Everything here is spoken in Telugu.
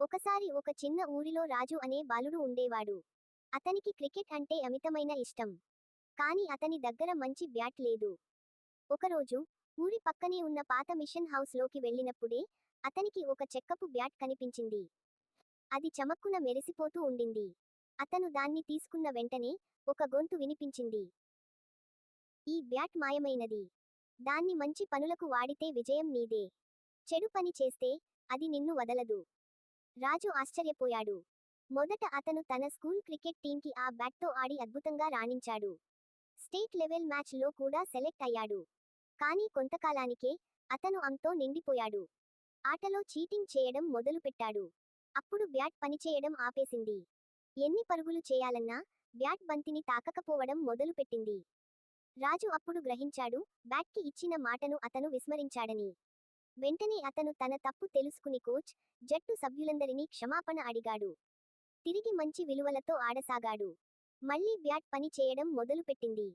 ఒకసారి ఒక చిన్న ఊరిలో రాజు అనే బాలుడు ఉండేవాడు. అతనికి క్రికెట్ అంటే అమితమైన ఇష్టం. కాని అతని దగ్గర మంచి బ్యాట్ లేదు. ఒకరోజు ఊరి పక్కనే ఉన్న పాత మిషన్ హౌస్లోకి వెళ్ళినప్పుడే అతనికి ఒక చెక్కపు బ్యాట్ కనిపించింది. అది చమక్కున మెరిసిపోతూ ఉండింది. అతను దాన్ని తీసుకున్న వెంటనే ఒక గొంతు వినిపించింది. ఈ బ్యాట్ మాయమైనది. దాన్ని మంచి పనులకు వాడితే విజయం నీదే. చెడు పని చేస్తే అది నిన్ను వదలదు. రాజు ఆశ్చర్యపోయాడు. మొదట అతను తన స్కూల్ క్రికెట్ టీంకి ఆ బ్యాట్తో ఆడి అద్భుతంగా రాణించాడు. స్టేట్ లెవెల్ మ్యాచ్లో కూడా సెలెక్ట్ అయ్యాడు. కానీ కొంతకాలానికే అతను అంతో నిండిపోయాడు. ఆటలో చీటింగ్ చేయడం మొదలుపెట్టాడు. అప్పుడు బ్యాట్ పనిచేయడం ఆపేసింది. ఎన్ని పరుగులు చేయాలన్నా బ్యాట్ బంతిని తాకకపోవడం మొదలుపెట్టింది. రాజు అప్పుడు గ్రహించాడు బ్యాట్కి ఇచ్చిన మాటను అతను విస్మరించాడని. వెంటనే అతను తన తప్పు తెలుసుకుని కోచ్ జట్టు సభ్యులందరినీ క్షమాపణ అడిగాడు. తిరిగి మంచి విలువలతో ఆడసాగాడు. మళ్ళీ బ్యాట్ పని చేయడం మొదలుపెట్టింది.